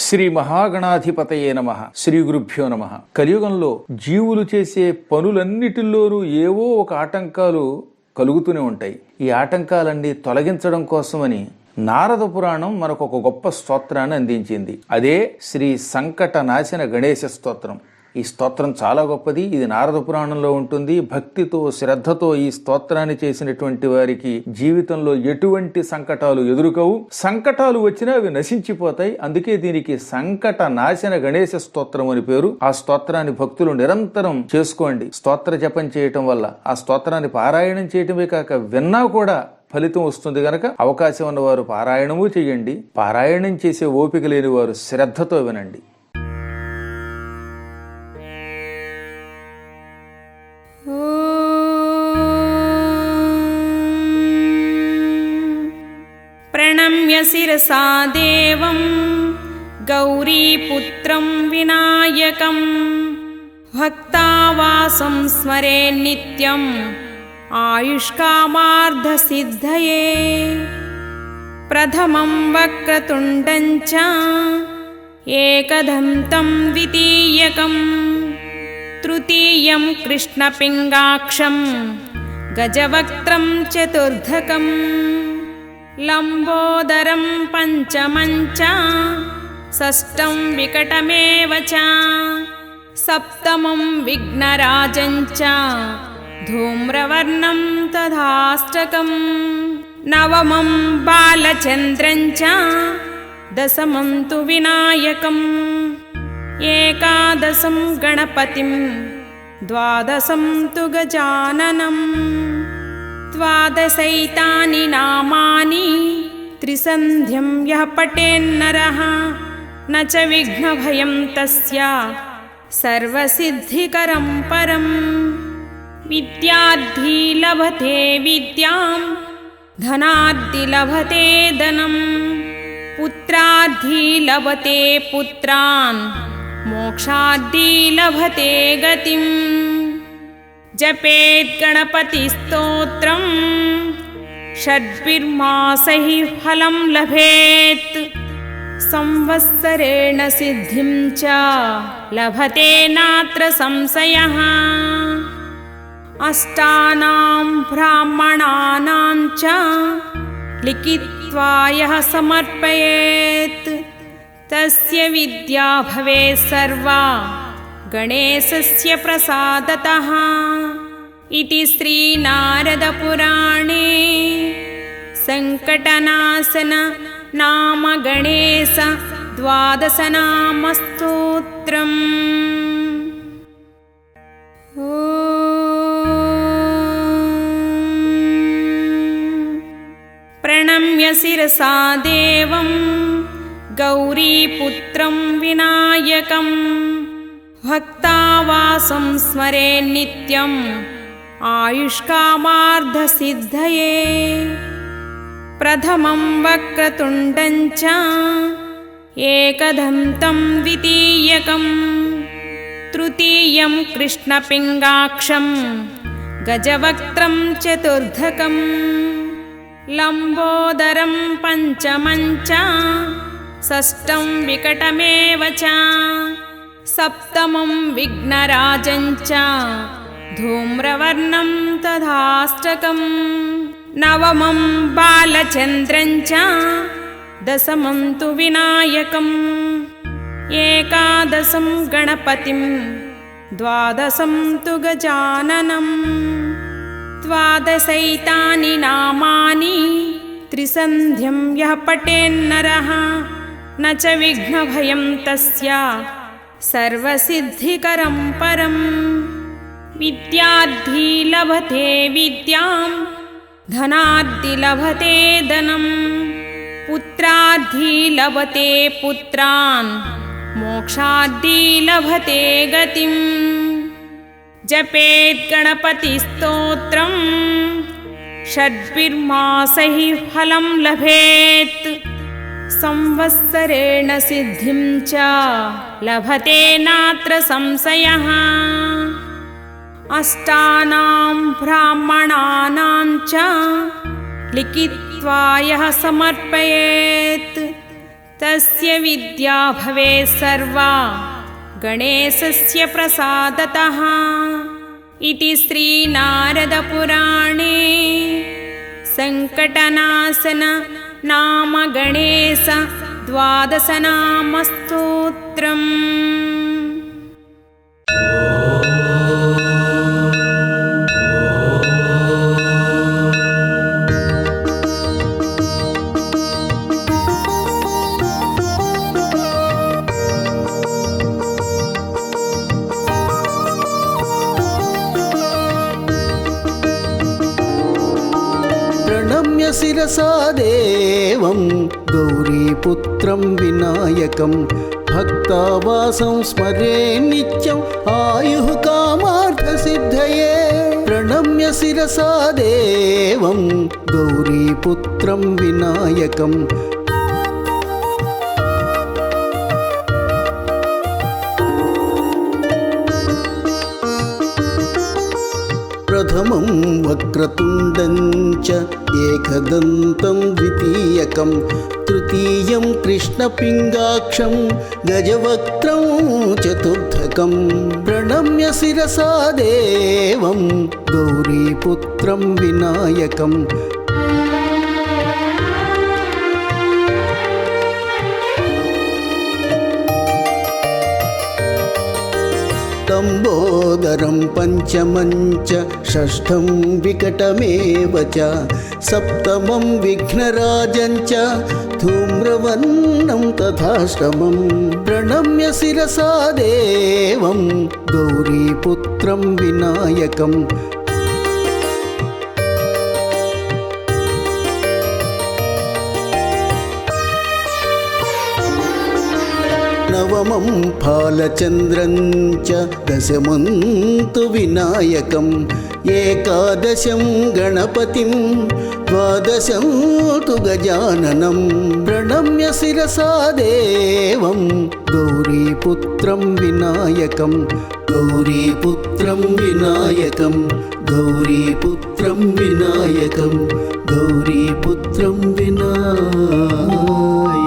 శ్రీ మహాగణాధిపతయే నమ. శ్రీ గురుభ్యో నమ. కలియుగంలో జీవులు చేసే పనులన్నిటిల్లోనూ ఏవో ఒక ఆటంకాలు కలుగుతూనే ఉంటాయి. ఈ ఆటంకాలన్నీ తొలగించడం కోసమని నారద పురాణం మనకు ఒక గొప్ప స్తోత్రాన్ని అందించింది. అదే శ్రీ సంకట నాశన గణేశ స్తోత్రం. ఈ స్తోత్రం చాలా గొప్పది. ఇది నారద పురాణంలో ఉంటుంది. భక్తితో శ్రద్ధతో ఈ స్తోత్రాన్ని చేసినటువంటి వారికి జీవితంలో ఎటువంటి సంకటాలు ఎదురుకవు. సంకటాలు వచ్చినా అవి నశించిపోతాయి. అందుకే దీనికి సంకట నాశన గణేశ స్తోత్రం అని పేరు. ఆ స్తోత్రాన్ని భక్తులు నిరంతరం చేసుకోండి. స్తోత్ర జపం చేయటం వల్ల ఆ స్తోత్రాన్ని పారాయణం చేయటమే కాక విన్నా కూడా ఫలితం వస్తుంది గనక అవకాశం ఉన్నవారు పారాయణము చేయండి. పారాయణం చేసే ఓపిక లేని వారు శ్రద్ధతో వినండి. शिरसा देवं गौरीपुत्रं विनायकं। भक्तावासं स्मरे नित्यम् आयुष्कामार्धसिद्धये। प्रथमं वक्रतुण्डं च एकदन्तं द्वितीयकम्। तृतीयं कृष्णपिङ्गाक्षं गजवक्त्रं चतुर्धकम् लम्बोदरं पञ्चमं च षष्ठं विकटमेव च सप्तमं विघ्नराजं च धूम्रवर्णं तथाष्टकम् नवमं बालचन्द्रं च दशमं तु विनायकम् एकादशं गणपतिं द्वादशं तु गजाननम् द्वादशैतानि नामानि त्रिसन्ध्यं यः पठेन्नरः न च विघ्नभयं तस्य सर्वसिद्धिकरं परम्। विद्यार्थी लभते विद्यां धनार्थी लभते धनं पुत्रार्थी लभते पुत्रान् मोक्षार्थी लभते गतिम् जपेत् गणपतिस्तोत्रं षड्भिर्मासैः फलं लभेत्। संवत्सरेण सिद्धिं च लभते नात्र संशयः। अष्टानां ब्राह्मणानां च लिखित्वा यः समर्पयेत्। तस्य विद्या भवेत् सर्वा गणेशस्य प्रसादतः। इति श्रीनारदपुराणे सङ्कटनाशन नाम गणेश द्वादशनामस्तोत्रम्। प्रणम्य शिरसा देवं गौरीपुत्रं विनायकम् भक्तावासं स्मरे नित्यम् आयुष्कामार्धसिद्धये। प्रथमं वक्रतुण्डं च एकदन्तं द्वितीयकं तृतीयं कृष्णपिङ्गाक्षं गजवक्त्रं चतुर्धकम् लम्बोदरं पञ्चमं च षष्ठं विकटमेव च सप्तमं विघ्नराजं च धूम्रवर्णं तथाष्टकम्। नवमं बालचन्द्रं च दशमं तु विनायकम्। एकादशं गणपतिं द्वादशं तु गजाननम् द्वादशैतानि नामानि त्रिसन्ध्यं यः पठेन्नरः न च विघ्नभयं तस्य सर्वसिद्धिकरं परम् विद्यार्थी लभते विद्यां धनार्थी लभते धनं। पुत्रार्थी लभते पुत्रान् मोक्षार्थी लभते गतिम्। जपेत् गणपतिस्तोत्रं षड्भिर्मासैः फलं लभेत् संवत्सरेण सिद्धिं च लभते नात्र संशयः। अष्टानां ब्राह्मणानां च लिखित्वा यः समर्पयेत् तस्य विद्या भवेत् सर्वा गणेशस्य प्रसादतः। इति श्रीनारदपुराणे सङ्कटनाशन नाम गणेश द्वादशनामस्तोत्रम् प्रणम्य शिरसा देवं गौरीपुत्रं विनायकं भक्तावासं स्मरे नित्यम् आयुः कामार्थसिद्धये प्रणम्य शिरसा प्रथमं वक्रतुण्डं च एकदन्तं द्वितीयकं तृतीयं कृष्णपिङ्गाक्षं गजवक्त्रं चतुर्थकं। प्रणम्य शिरसा देवं गौरीपुत्रं विनायकम् लम्बोदरं पञ्चमं च षष्ठं विकटमेव च सप्तमं विघ्नराजं च धूम्रवर्णं तथाष्टमं प्रणम्य शिरसा देवं गौरीपुत्रं विनायकम् नवमं फालचन्द्रं च दशमं तु विनायकम् एकादशं गणपतिं द्वादशं तु गजाननं प्रणम्य शिरसा देवं गौरीपुत्रं विनायकम् गौरीपुत्रं विनायकं गौरीपुत्रं विनायकं गौरीपुत्रं विनायकम्